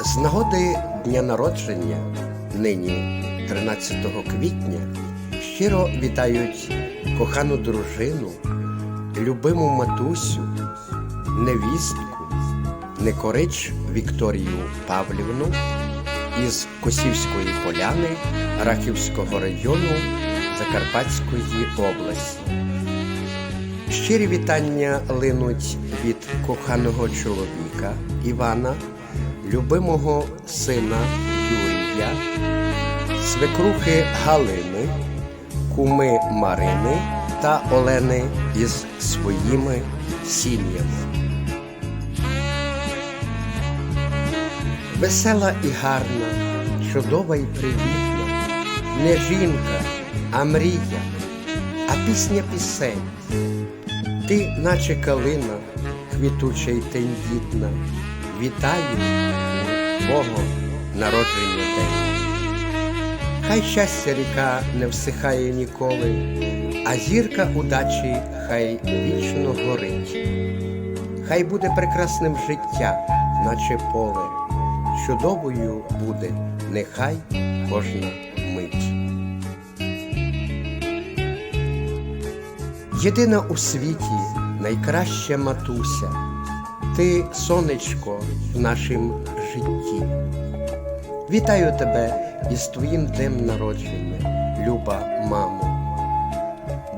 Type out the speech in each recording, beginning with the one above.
З нагоди дня народження, нині 13 квітня, щиро вітають кохану дружину, любиму матусю, невістку, Некорич Вікторію Павлівну із Косівської поляни Рахівського району Закарпатської області. Щирі вітання линуть від коханого чоловіка Івана, любимого сина Юрія, свекрухи Галини, куми Марини та Олени із своїми сім'ями. Весела і гарна, чудова і привітна, не жінка, а мрія, а пісня пісень. Ти, наче калина, квітуча й тендітна, вітаю твого народження день. Хай щастя ріка не всихає ніколи, а зірка удачі хай вічно горить. Хай буде прекрасним життя, наче поле, чудовою буде, нехай кожна мить. Єдина у світі найкраща матуся, ти сонечко в нашім житті. Вітаю тебе із твоїм днем народження, люба мамо.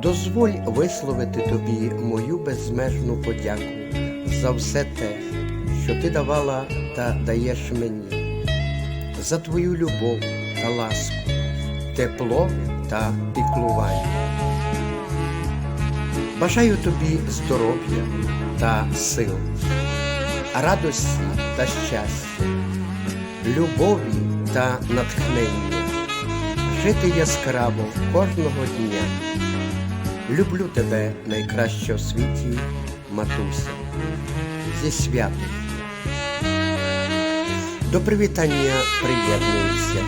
Дозволь висловити тобі мою безмежну подяку за все те, що ти давала та даєш мені, за твою любов та ласку, тепло та піклування. Бажаю тобі здоров'я та сил, радості та щастя, любові та натхнення, жити яскраво кожного дня. Люблю тебе найкраще у світі, матуся, зі святом. До привітання приєднується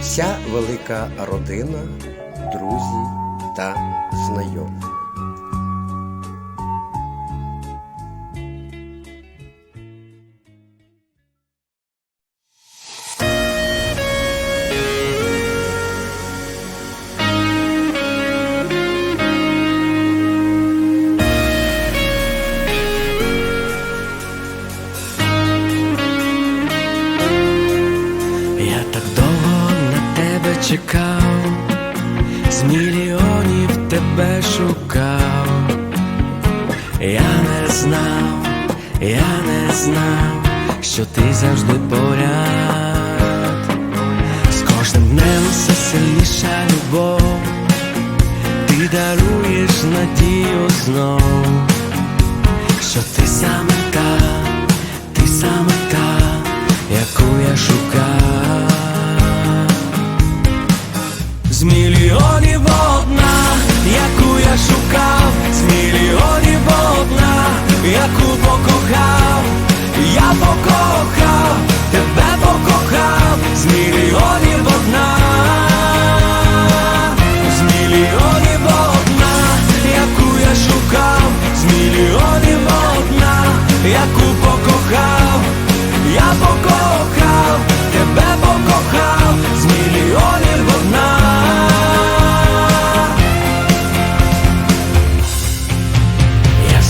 вся велика родина, друзі та знайомі. Чекав, з мільйонів тебе шукав. Я не знав, я не знав, що ти завжди поряд. З кожним днем все сильніша любов, ти даруєш надію знов, що ти саме та, ти саме та, яку я шукав. Яку покохав, я покохав,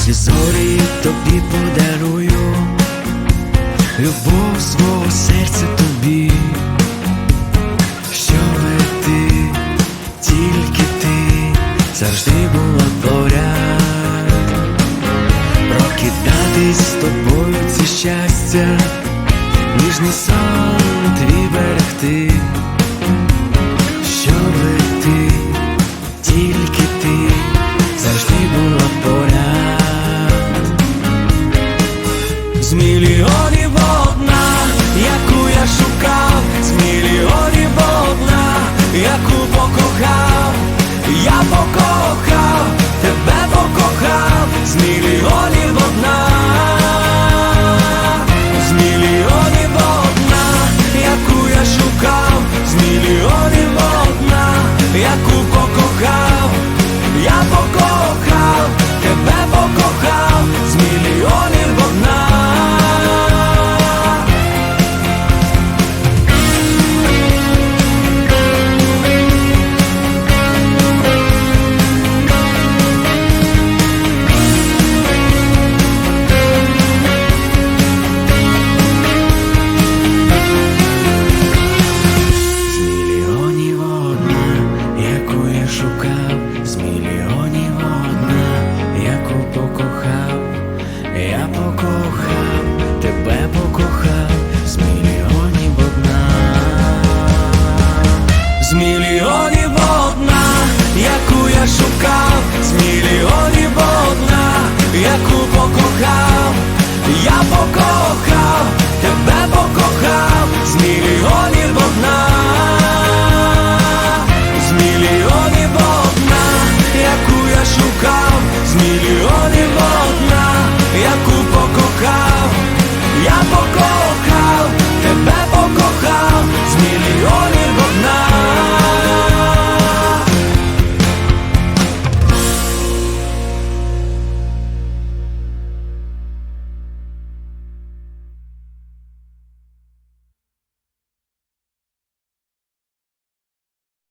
Всі зорі тобі подарую, любов свого серця тобі, щоби ти, тільки ти завжди була поряд, прокидатись з тобою це щастя, ніжний сон твій берегти, мільйонів одна, яку я шукав, з мільйонів одна, яку покохав, я покохав.